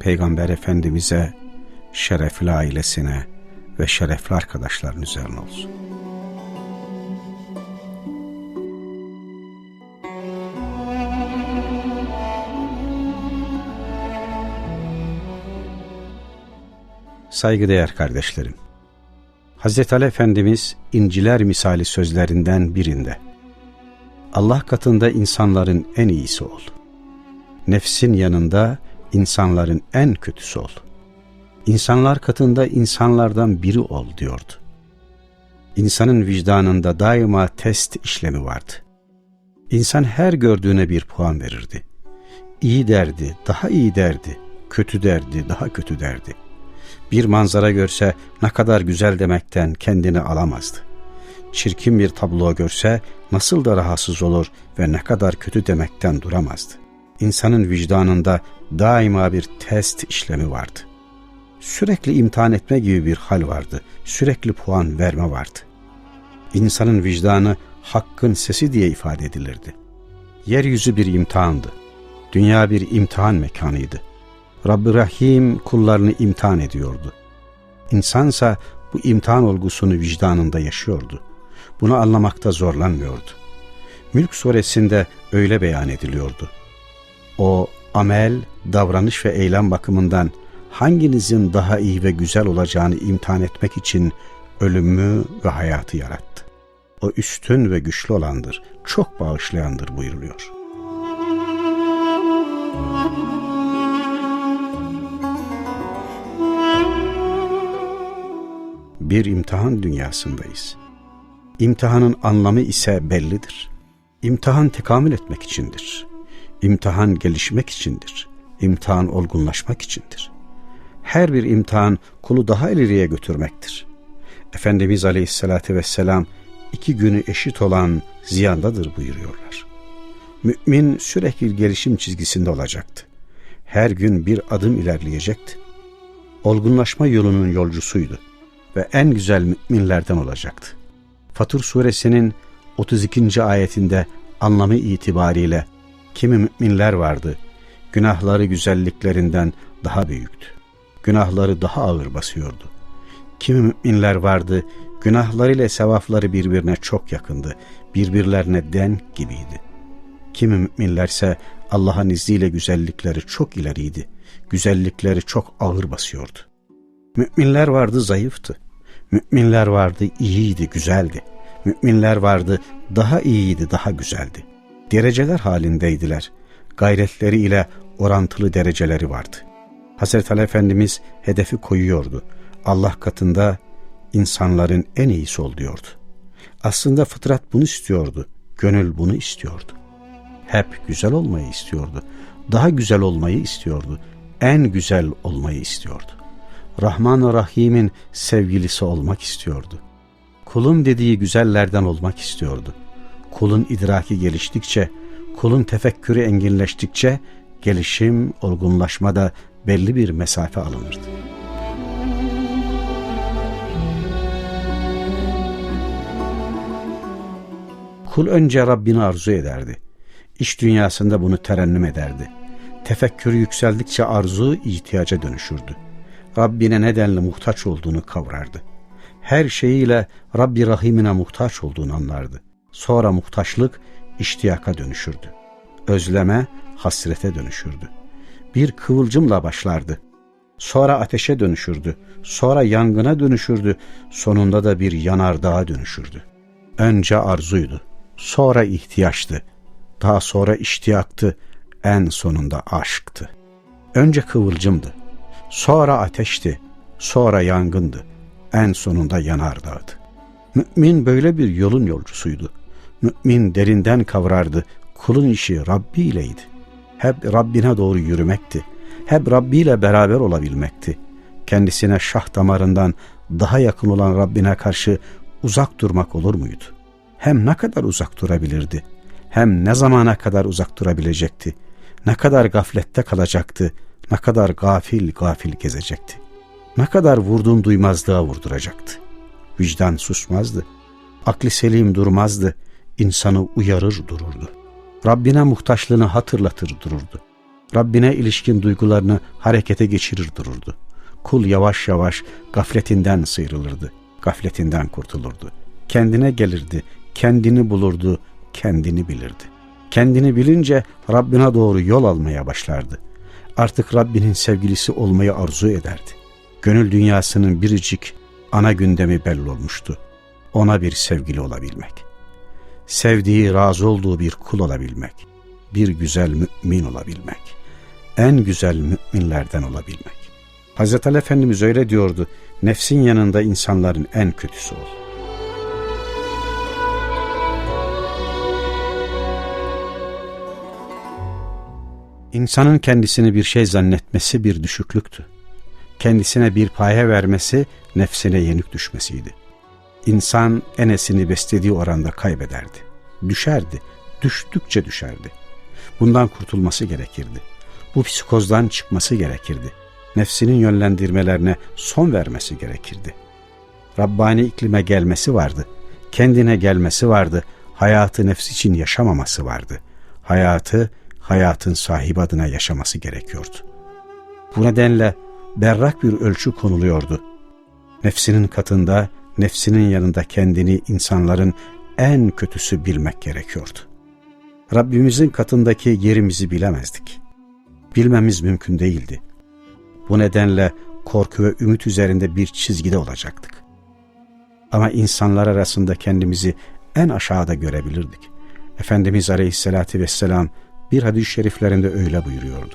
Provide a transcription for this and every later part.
Peygamber Efendimiz'e, şerefli ailesine ve şerefli arkadaşların üzerine olsun. Saygıdeğer kardeşlerim, Hazreti Ali Efendimiz inciler misali sözlerinden birinde Allah katında insanların en iyisi ol. Nefsin yanında insanların en kötüsü ol. İnsanlar katında insanlardan biri ol diyordu. İnsanın vicdanında daima test işlemi vardı. İnsan her gördüğüne bir puan verirdi. İyi derdi, daha iyi derdi. Kötü derdi, daha kötü derdi. Bir manzara görse ne kadar güzel demekten kendini alamazdı. Çirkin bir tablo görse nasıl da rahatsız olur ve ne kadar kötü demekten duramazdı. İnsanın vicdanında daima bir test işlemi vardı. Sürekli imtihan etme gibi bir hal vardı. Sürekli puan verme vardı. İnsanın vicdanı hakkın sesi diye ifade edilirdi. Yeryüzü bir imtihandı. Dünya bir imtihan mekanıydı. Rabbi Rahim kullarını imtihan ediyordu. İnsansa bu imtihan olgusunu vicdanında yaşıyordu. Bunu anlamakta zorlanmıyordu. Mülk suresinde öyle beyan ediliyordu. O amel, davranış ve eylem bakımından hanginizin daha iyi ve güzel olacağını imtihan etmek için ölümü ve hayatı yarattı. O üstün ve güçlü olandır, çok bağışlayandır buyuruluyor. Bir imtihan dünyasındayız. İmtihanın anlamı ise bellidir. İmtihan tekamül etmek içindir. İmtihan gelişmek içindir. İmtihan olgunlaşmak içindir. Her bir imtihan kulu daha ileriye götürmektir. Efendimiz Aleyhisselatü Vesselam iki günü eşit olan ziyandadır buyuruyorlar. Mümin sürekli gelişim çizgisinde olacaktı. Her gün bir adım ilerleyecekti. Olgunlaşma yolunun yolcusuydu ve en güzel müminlerden olacaktı. Fatur suresinin 32. ayetinde anlamı itibariyle kimi müminler vardı, günahları güzelliklerinden daha büyüktü. Günahları daha ağır basıyordu. Kimi müminler vardı, günahlarıyla sevapları birbirine çok yakındı, birbirlerine den gibiydi. Kimi müminlerse Allah'ın izniyle güzellikleri çok ileriydi, güzellikleri çok ağır basıyordu. Müminler vardı zayıftı, müminler vardı iyiydi, güzeldi, müminler vardı daha iyiydi, daha güzeldi. Dereceler halindeydiler, gayretleri ile orantılı dereceleri vardı. Hazreti Ali Efendimiz hedefi koyuyordu. Allah katında insanların en iyisi ol diyordu. Aslında fıtrat bunu istiyordu. Gönül bunu istiyordu. Hep güzel olmayı istiyordu. Daha güzel olmayı istiyordu. En güzel olmayı istiyordu. Rahman Rahim'in sevgilisi olmak istiyordu. Kulun dediği güzellerden olmak istiyordu. Kulun idraki geliştikçe, kulun tefekkürü enginleştikçe gelişim, olgunlaşmada belli bir mesafe alınırdı. Kul önce Rabbini arzu ederdi. İş dünyasında bunu terennüm ederdi. Tefekkür yükseldikçe arzu ihtiyaca dönüşürdü. Rabbine nedenle muhtaç olduğunu kavrardı. Her şeyiyle Rabbi Rahim'ine muhtaç olduğunu anlardı. Sonra muhtaçlık iştiyaka dönüşürdü. Özleme hasrete dönüşürdü. Bir kıvılcımla başlardı. Sonra ateşe dönüşürdü. Sonra yangına dönüşürdü. Sonunda da bir yanardağa dönüşürdü. Önce arzuydu. Sonra ihtiyaçtı. Daha sonra iştiyaktı. En sonunda aşktı. Önce kıvılcımdı. Sonra ateşti. Sonra yangındı. En sonunda yanardağdı. Mümin böyle bir yolun yolcusuydu. Mümin derinden kavrardı. Kulun işi Rabbi ileydi. Hep Rabbine doğru yürümekti. hep Rabbi ile beraber olabilmekti. Kendisine şah damarından daha yakın olan Rabbine karşı uzak durmak olur muydu? Hem ne kadar uzak durabilirdi? Hem ne zamana kadar uzak durabilecekti? Ne kadar gaflette kalacaktı? Ne kadar gafil gafil gezecekti? Ne kadar vurdum duymazlığa vurduracaktı? Vicdan susmazdı. Akli selim durmazdı. İnsanı uyarır dururdu. Rabbine muhtaçlığını hatırlatır dururdu. Rabbine ilişkin duygularını harekete geçirir dururdu. Kul yavaş yavaş gafletinden sıyrılırdı. Gafletinden kurtulurdu. Kendine gelirdi, kendini bulurdu, kendini bilirdi. Kendini bilince Rabbine doğru yol almaya başlardı. Artık Rabbinin sevgilisi olmayı arzu ederdi. Gönül dünyasının biricik ana gündemi belli olmuştu. Ona bir sevgili olabilmek. Sevdiği, razı olduğu bir kul olabilmek. Bir güzel mümin olabilmek. En güzel müminlerden olabilmek. Hazreti Ali Efendimiz öyle diyordu. Nefsin yanında insanların en kötüsü ol. İnsanın kendisini bir şey zannetmesi bir düşüklüktü. Kendisine bir paye vermesi nefsine yenik düşmesiydi. İnsan enesini beslediği oranda kaybederdi. Düşerdi, düştükçe düşerdi. Bundan kurtulması gerekirdi. Bu psikozdan çıkması gerekirdi. Nefsinin yönlendirmelerine son vermesi gerekirdi. Rabbani iklime gelmesi vardı. Kendine gelmesi vardı. Hayatı nefs için yaşamaması vardı. Hayatı hayatın sahibi adına yaşaması gerekiyordu. Bu nedenle berrak bir ölçü konuluyordu. Nefsinin katında, nefsinin yanında kendini insanların en kötüsü bilmek gerekiyordu. Rabbimizin katındaki yerimizi bilemezdik. Bilmemiz mümkün değildi. Bu nedenle korku ve ümit üzerinde bir çizgide olacaktık. Ama insanlar arasında kendimizi en aşağıda görebilirdik. Efendimiz Aleyhisselatü Vesselam bir hadis-i şeriflerinde öyle buyuruyordu.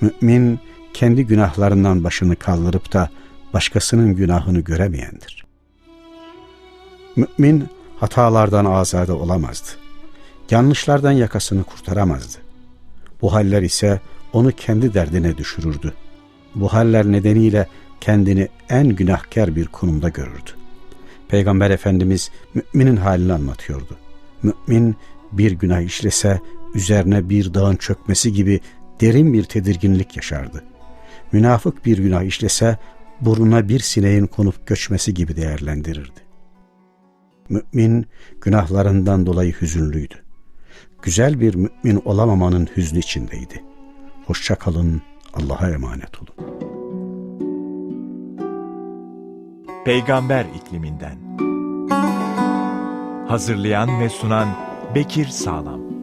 Mümin kendi günahlarından başını kaldırıp da başkasının günahını göremeyendir. Mümin hatalardan azade olamazdı. Yanlışlardan yakasını kurtaramazdı. Bu haller ise onu kendi derdine düşürürdü. Bu haller nedeniyle kendini en günahkar bir konumda görürdü. Peygamber Efendimiz müminin halini anlatıyordu. Mümin bir günah işlese üzerine bir dağın çökmesi gibi derin bir tedirginlik yaşardı. Münafık bir günah işlese burnuna bir sineğin konup göçmesi gibi değerlendirirdi. Mümin günahlarından dolayı hüzünlüydü. Güzel bir mümin olamamanın hüznü içindeydi. Hoşça kalın, Allah'a emanet olun. Peygamber ikliminden. Hazırlayan ve sunan Bekir Sağlam.